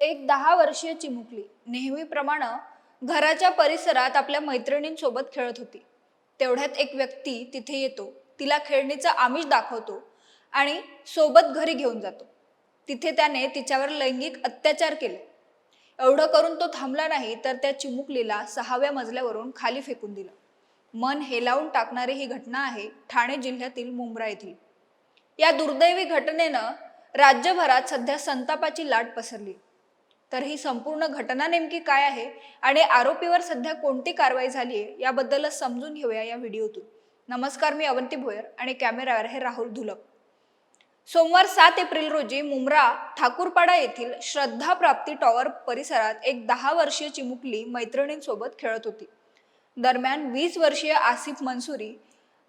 एक दहा वर्षीय चिमुकली. नेहमीप्रमाणे घराच्या परिसरात आपल्या मैत्रिणींसोबत खेळत होती. तेवढ्यात एक व्यक्ती तिथे येतो. तिला खेळणीचं आमिष दाखवतो आणि सोबत घरी घेऊन जातो. तिथे त्याने तिच्यावर लैंगिक अत्याचार केले. एवढं करून तो थांबला नाही तर त्या चिमुकलीला सहाव्या मजल्यावरून खाली फेकून दिलं. मन हेलावून टाकणारी ही घटना आहे ठाणे जिल्ह्यातील मुंब्रा येथील. या दुर्दैवी घटनेनं राज्यभरात सध्या संतापाची लाट पसरली. तर ही संपूर्ण घटना नेमकी काय आहे आणि आरोपीवर सध्या कोणती कारवाई झाली आहे याबद्दलच समजून घेऊया या व्हिडिओतून. नमस्कार मी अवंती भोयर आणि कॅमेरावर हे राहुल धुलप सोमवार सात एप्रिल रोजी मुंब्रा ठाकूरपाडा येथील श्रद्धा प्राप्ती टॉवर परिसरात एक दहा वर्षीय चिमुकली मैत्रिणींसोबत खेळत होती. दरम्यान वीस वर्षीय आसिफ मंसुरी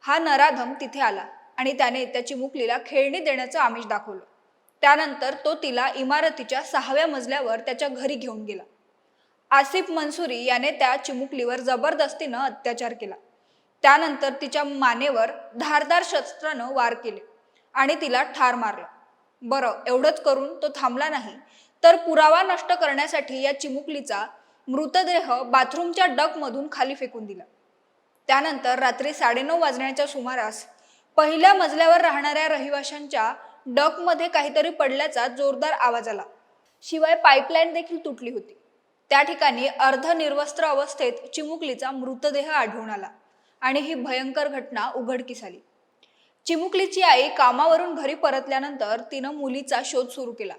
हा नराधम तिथे आला आणि त्याने त्या चिमुकलीला खेळणी देण्याचं आमिष दाखवलं. त्यानंतर तो तिला इमारतीच्या सहाव्या मजल्यावर त्याच्या घरी घेऊन गेला. आसिफ मंसुरी याने त्या चिमुकलीवर जबरदस्तीनं अत्याचार केला. त्यानंतर तिच्या मानेवर धारदार शस्त्रानं वार केले आणि तिला ठार मारलं. बरं एवढंच करून तो थांबला नाही तर पुरावा नष्ट करण्यासाठी या चिमुकलीचा मृतदेह बाथरूमच्या डकमधून खाली फेकून दिला. त्यानंतर रात्री साडेनऊ वाजण्याच्या सुमारास पहिल्या मजल्यावर राहणाऱ्या रहिवाशांच्या डकमध्ये काहीतरी पडल्याचा जोरदार आवाज आला. शिवाय पाईपलाईन देखील तुटली होती. त्या ठिकाणी अर्धनिर्वस्त्र अवस्थेत चिमुकलीचा मृतदेह आढळून आला आणि ही भयंकर घटना उघडकीस आली. चिमुकलीची आई कामावरून घरी परतल्यानंतर तिनं मुलीचा शोध सुरू केला.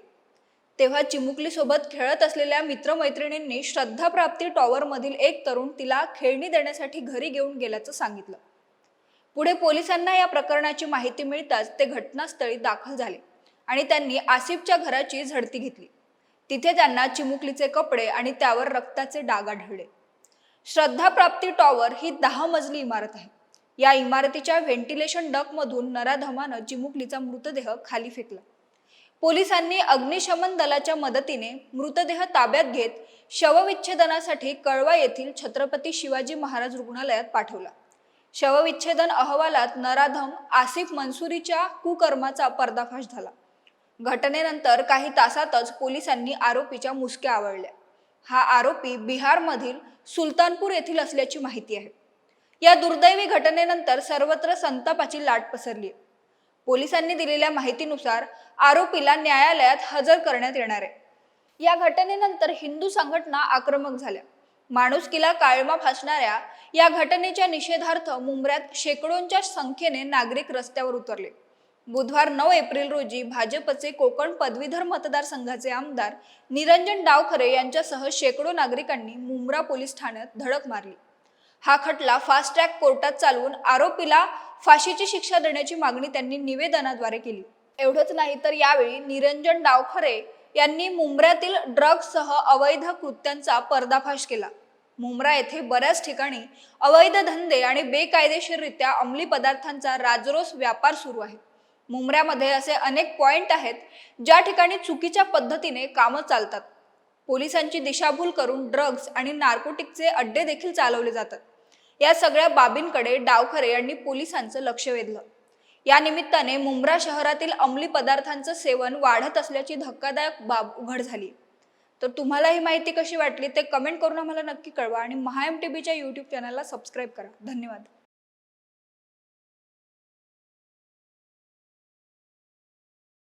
तेव्हा चिमुकलीसोबत खेळत असलेल्या मित्रमैत्रिणींनी श्रद्धाप्राप्ती टॉवरमधील एक तरुण तिला खेळणी देण्यासाठी घरी घेऊन गेल्याचं सांगितलं. पुढे पोलिसांना या प्रकरणाची माहिती मिळताच ते घटनास्थळी दाखल झाले आणि त्यांनी आसिफच्या घराची झडती घेतली. तिथे त्यांना चिमुकलीचे कपडे आणि त्यावर रक्ताचे डाग आढळले श्रद्धा प्राप्ती टॉवर ही दहा मजली इमारत आहे. या इमारतीच्या व्हेंटिलेशन डकमधून नराधमानं चिमुकलीचा मृतदेह खाली फेकला. पोलिसांनी अग्निशमन दलाच्या मदतीने मृतदेह ताब्यात घेत शवविच्छेदनासाठी कळवा येथील छत्रपती शिवाजी महाराज रुग्णालयात पाठवला. शवविच्छेदन अहवालात नराधम आसिफ मनसुरीच्या कुकर्माचा पर्दाफाश झाला. घटनेनंतर काही तासातच पोलिसांनी आरोपीच्या मुसक्या आवळल्या. हा आरोपी बिहारमधील सुलतानपूर येथील असल्याची माहिती आहे. या दुर्दैवी घटनेनंतर सर्वत्र संतापाची लाट पसरली पोलिसांनी दिलेल्या माहितीनुसार आरोपीला न्यायालयात हजर करण्यात येणार आहे. या घटनेनंतर हिंदू संघटना आक्रमक झाल्या. माणुसकीला काळमा फासणाऱ्या या घटनेच्या निषेधार्थ मुंबऱ्यात शेकडोंच्या संख्येने नागरिक रस्त्यावर उतरले. बुधवार नऊ एप्रिल रोजी भाजपचे कोकण पदवीधर मतदारसंघाचे आमदार निरंजन डावखरे यांच्यासह शेकडो नागरिकांनी मुंब्रा पोलीस ठाण्यात धडक मारली. हा खटला फास्ट ट्रॅक कोर्टात चालवून आरोपीला फाशीची शिक्षा देण्याची मागणी त्यांनी निवेदनाद्वारे केली. एवढंच नाही तर यावेळी निरंजन डावखरे यांनी मुंब्र्यातील ड्रग्जसह अवैध कृत्यांचा पर्दाफाश केला. मुंब्रा येथे बऱ्याच ठिकाणी अवैध धंदे आणि बेकायदेशीररित्या अंमली पदार्थांचा राजरोस व्यापार सुरू आहे. मुंब्र्यामध्ये असे अनेक पॉइंट आहेत ज्या ठिकाणी चुकीच्या पद्धतीने कामं चालतात. पोलिसांची दिशाभूल करून ड्रग्ज आणि नार्कोटिकचे अड्डे देखील चालवले जातात. या सगळ्या बाबींकडे डावखरे यांनी पोलिसांचं लक्ष वेधलं. या निमित्ताने मुंब्रा शहरातील अंमली पदार्थांचं सेवन वाढत असल्याची धक्कादायक बाब उघड झाली. तर तुम्हाला ही माहिती कशी वाटली ते कमेंट करून आम्हाला नक्की कळवा आणि महाएम टी बीच्या यूट्यूब चॅनलला सबस्क्राईब करा. धन्यवाद.